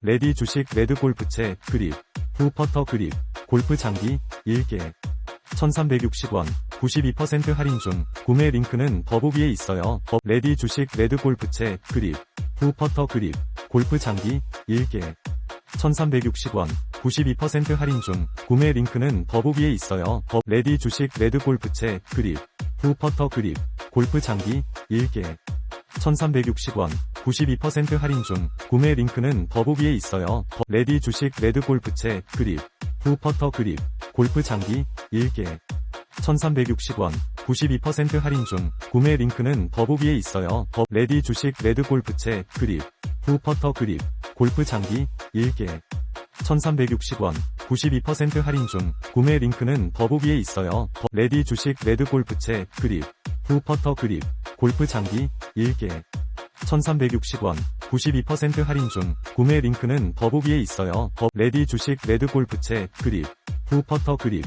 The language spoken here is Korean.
레디 주식 레드 골프채 그립, 푸퍼터 그립, 골프 장비 1개. 1360원, 92% 할인 중, 구매 링크는 더보기에 있어요. 더- 레디 주식 레드 골프채 그립, 푸퍼터 그립, 골프 장비 1개. 1360원, 92% 할인 중, 구매 링크는 더보기에 있어요. 더- 레디 주식 레드 골프채 그립, 푸퍼터 그립, 골프 장비 1개. 1360원, 92% 할인 중, 구매 링크는 더보기에 있어요. 더- 레디 주식 레드 골프채 그립, 푸퍼터 그립, 골프 장비 1개. 1360원, 92% 할인 중, 구매 링크는 더보기에 있어요. 더- 레디 주식 레드 골프채 그립, 푸퍼터 그립, 골프 장비 1개. 1360원, 92% 할인 중, 구매 링크는 더보기에 있어요. 더- 레디 주식 레드 골프채 그립, 푸퍼터 그립, 골프 장비 1개. 1360원, 92% 할인 중, 구매 링크는 더보기에 있어요. 더- 레디 주식 레드 골프채 그립, 푸퍼터 그립,